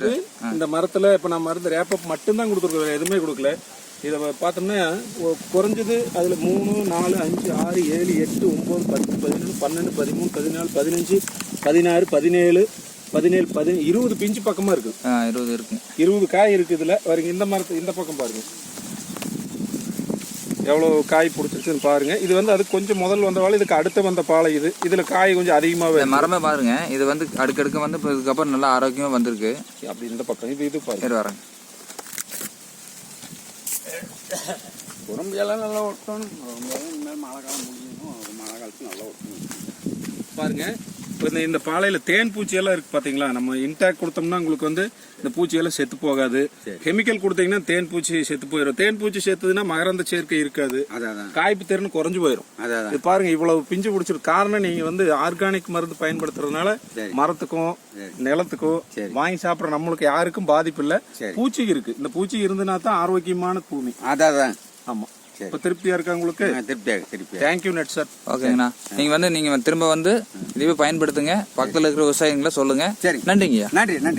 வந்து இந்த மரத்துல இப்ப நான் மருந்து ரேப்பப் மட்டும்தான் கொடுத்துருக்கோம். எதுவுமே கொடுக்கல. இதை பார்த்தோம்னா குறைஞ்சது அதுல மூணு நாலு அஞ்சு ஆறு ஏழு எட்டு ஒன்பது பத்து பதினொன்று பன்னெண்டு பதிமூணு பதினாலு பதினஞ்சு பதினாறு பதினேழு பதினேழு பதினேழு இருபது பிஞ்சு பக்கமா இருக்கு. ஆ, இருபது இருக்குங்க இருபது காய் இருக்கு இதுல. பாருங்க இந்த மரத்து இந்த பக்கம் பாருங்க. எவ்வளவு காய் பிடிச்சிருக்குன்னு பாருங்க. இது வந்து அது கொஞ்சம் முதல் வந்த வாழை இதுக்கு அடுத்து வந்த பாலை இது. இதுல காய் கொஞ்சம் அதிகமாவே இந்த மரமே பாருங்க. இது வந்து அடுக்கடுக்கு வந்து இப்போ இதுக்கப்புறம் நல்லா ஆரோக்கியமா வந்திருக்கு. அப்படி இந்த பக்கம் இது இது பாருங்க. உடம்பு எல்லாம் நல்லா ஒட்டணும். மழை காலம் முடியணும் மழை காலத்துக்கு நல்லா ஒட்டணும். பாருங்க. இப்போ இந்த இந்த பாலையில தேன் பூச்சி எல்லாம் இருக்கு பாத்தீங்களா? நம்ம இன்டாக் கொடுத்தோம்னா உங்களுக்கு வந்து இந்த பூச்சி எல்லாம் செத்து போகாது. கெமிக்கல் கொடுத்தீங்கன்னா தேன் பூச்சி செத்து போயிடும் தேன் பூச்சி செத்துதுன்னா மகரந்த சேர்க்கை இருக்காது. காய்ப்பு திறன் குறைஞ்சு போயிடும் இது பாருங்க இவ்வளவு பிஞ்சு பிடிச்சிருக்கு. காரணம் நீங்க வந்து ஆர்கானிக் மருந்து பயன்படுத்துறதுனால. மரத்துக்கும் நிலத்துக்கும். வாங்கி சாப்பிடுற நம்மளுக்கு யாருக்கும் பாதிப்பு இல்ல. பூச்சி இருக்கு. இந்த பூச்சி இருந்துனா தான் ஆரோக்கியமான பூமி. அதான் அதான். ஆமா. சரி. இப்ப திருப்தியா இருக்கா உங்களுக்கு? திருப்தியாக திருப்தியாக தேங்க்யூ நெட் சார். ஓகேங்கண்ணா. நீங்க வந்து நீங்க திரும்ப வந்து இதுவே பயன்படுத்துங்க. பக்கத்துல இருக்கிற விவசாயிகளை சொல்லுங்க. சரி. நன்றிங்கய்யா. நன்றி நன்றி.